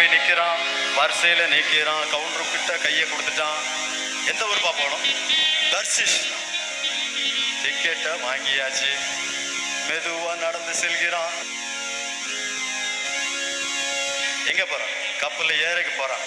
போய் நிற்கிறான் வரிசையில் நிற்கிறான் கவுண்டர் கிட்ட கையை கொடுத்துட்டான். எந்த ஊருப்பா போகணும் தர்சிஷ் டிக்கெட்டை வாங்கியாச்சு. மெதுவாக நடந்து செல்கிறான். எங்கே போகிறான் கப்பலில் ஏறைக்கு போகிறான்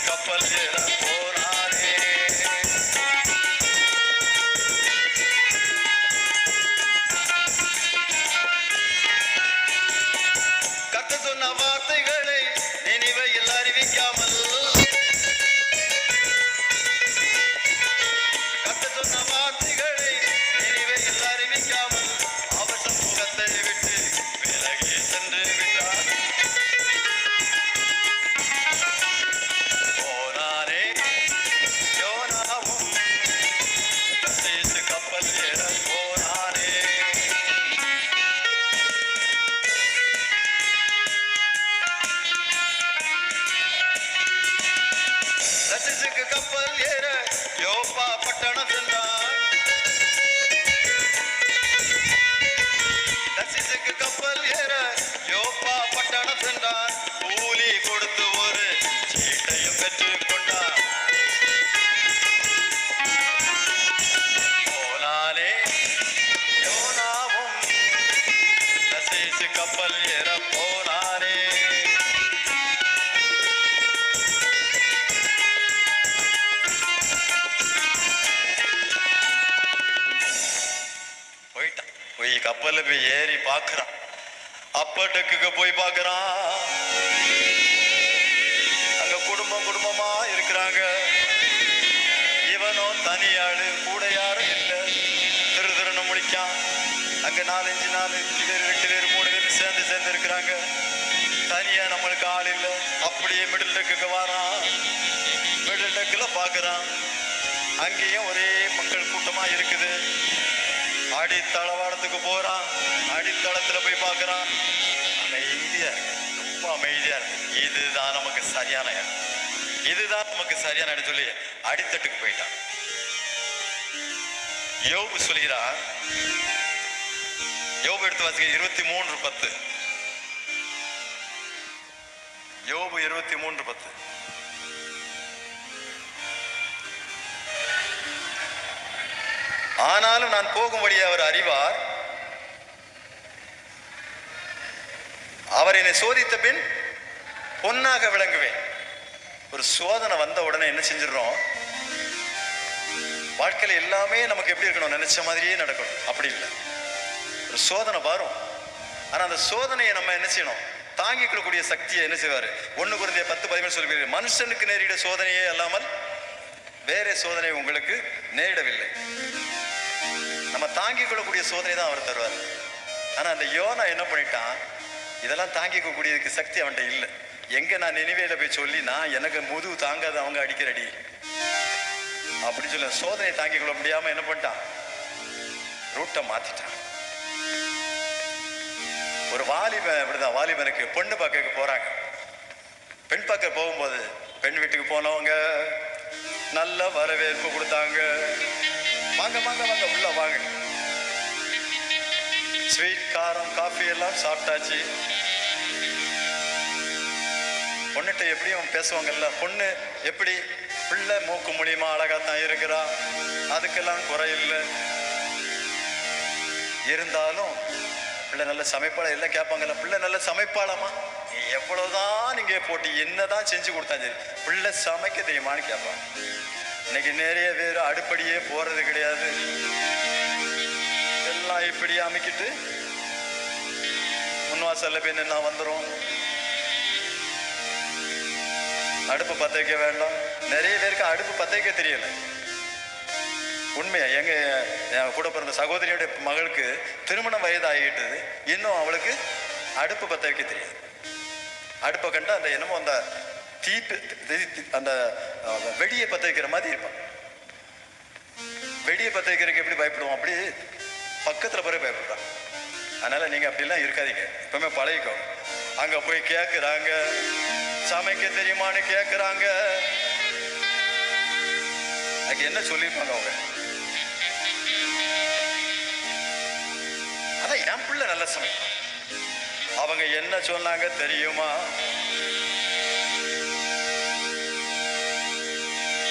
தர்சீசு கப்பல் கப்பல் ஏற யோப்பா பட்டணம் சென்றார் தர்சீசுக்கு கப்பல் ஏற யோப்பா கூலி கொடுத்து ஒரு சீட்டையும் போனானே யோனாவும் கப்பல் போயிட்டான் போய் கப்பல்ல போய் ஏறி பார்க்குறான். அப்ப டெக்குக்கு போய் பார்க்கறான். அங்க குடும்பம் குடும்பமா இருக்கிறாங்க. இவனும் தனியாளு கூட யாரும் இல்லை. திரு திருன்னு முடிக்கான் அங்க நாலஞ்சு நாலு அஞ்சு பேர் ரெண்டு பேர் மூணு பேர் சேர்ந்து சேர்ந்து இருக்கிறாங்க. தனியா நம்மளுக்கு ஆள் இல்லை. அப்படியே மிடில் டெக்குக்கு வாரான். மிடில் டெக்குல பார்க்குறான். அங்கேயும் ஒரே மக்கள் கூட்டமா இருக்குது. அடித்தளவாடத்துக்கு போறான். அடித்தளத்துல போய் பார்க்கறான். அமைதியா ரொம்ப அமைதியா இதுதான் நமக்கு சரியான இடம் இதுதான் நமக்கு சரியான இடம் சொல்லி அடித்தட்டுக்கு போயிட்டான். யோபு சொல்கிறான் யோபு எடுத்து வாசிக்க இருபத்தி மூன்று பத்து. யோபு இருபத்தி மூன்று பத்து. ஆனாலும் நான் போகும்படி அவர் அறிவார். அவர் என்னை சோதித்த பின் பொன்னாக விளங்குவேன். ஒரு சோதனை வந்த உடனே என்ன செஞ்சிடறோம்? வாழ்க்கையில் எல்லாமே நமக்கு எப்படி இருக்கணும் நினைச்ச மாதிரியே நடக்கணும். அப்படி இல்லை. ஒரு சோதனை வரும். ஆனால் அந்த சோதனையை நம்ம என்ன செய்யணும்? தாங்கிக் கொள்ளக்கூடிய சக்தியை என்ன செய்வார்? ஒன்று குறைந்த பத்து பதிமூணு சொல்லி மனுஷனுக்கு நேரிட சோதனையே அல்லாமல் வேற சோதனை உங்களுக்கு நேரிடவில்லை. நம்ம தாங்கிக் கொள்ளக்கூடிய சோதனை தான் அவர் தருவார். ஆனா அந்த யோனா என்ன பண்ணிட்டான்? இதெல்லாம் தாங்கிக்க கூடியதுக்கு சக்தி அவன்கிட்ட இல்லை. எங்க நான் நினைவேல போய் சொல்லி நான் எனக்கு முதுகு தாங்காத அவங்க அடிக்கிற அடி சொல்ல சோதனை தாங்கிக் கொள்ள முடியாம என்ன பண்ணிட்டான்? ரூட்டை மாத்திட்டான். ஒரு வாலிபன் இப்படிதான் வாலிபனுக்கு பொண்ணு பார்க்க போறாங்க. பெண் பார்க்க போகும்போது பெண் வீட்டுக்கு போனவங்க நல்ல வரவேற்பு கொடுத்தாங்க. வாங்க வாங்க வாங்க உள்ள வாங்க. ஸ்வீட் காரம் காஃபி எல்லாம் சாப்பிட்டாச்சு. பொண்ணுகிட்ட எப்படியும் பேசுவாங்கல்ல பொண்ணு எப்படி? பிள்ளை மூக்கு மூலியமா அழகா தான் இருக்கிறா. அதுக்கெல்லாம் குறையில்லை இருந்தாலும் பிள்ளை நல்ல சமைப்பாளர் எல்லாம் கேட்பாங்கல்ல பிள்ளை நல்ல சமைப்பாளமா நீ எவ்வளவுதான் நீங்கள் போட்டு என்னதான் செஞ்சு கொடுத்தா சரி பிள்ளை சமைக்க தெரியுமான்னு கேட்பான் இன்னைக்கு நிறைய பேர் அடுப்படியே போறது கிடையாது. எல்லாம் இப்படி அமைக்கிட்டு முன்வாசல்ல போய் நின்னா வந்துடும் அடுப்பு பத்த வைக்க வேண்டாம். நிறைய பேருக்கு அடுப்பு பத்த வைக்க தெரியல. உண்மையா எங்க என் கூட பிறந்த சகோதரியுடைய மகளுக்கு திருமண வயது ஆகிட்டது இன்னும் அவளுக்கு அடுப்பு பத்த வைக்க தெரியாது. அடுப்பை கண்டா அந்த என்னமோ அந்த தீப்பு அந்த வெடியை பற்ற வைக்கிற மாதிரி இருப்பான் வெடியை பற்ற வைக்கிறதுக்கு எப்படி பயப்படுவோம்? அப்படி பக்கத்தில் போய் பயப்படுறான் அதனால நீங்க அப்படிலாம் இருக்காதீங்க. எப்பவுமே பழகிக்கோ. அங்க போய் கேட்குறாங்க சமைக்க தெரியுமான்னு கேட்குறாங்க அதுக்கு என்ன சொல்லியிருப்பாங்க அவங்க? அதான் என் பிள்ளை நல்ல சமைக்கும் அவங்க என்ன சொன்னாங்க தெரியுமா?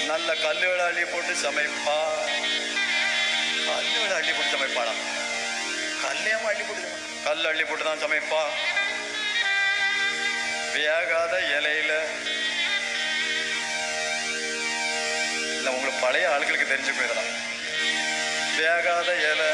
நல்ல கல்லுகளை அள்ளி போட்டு சமைப்பா. கல்லுகளை அள்ளி போட்டு சமைப்பாடா கல்லையாம அள்ளி போட்டு கல் அள்ளி போட்டு தான் சமைப்பா. வேகாத இலையில. இல்ல உங்களுக்கு பழைய ஆளுகளுக்கு தெரிஞ்சு போயிடலாம் வேகாத இலை.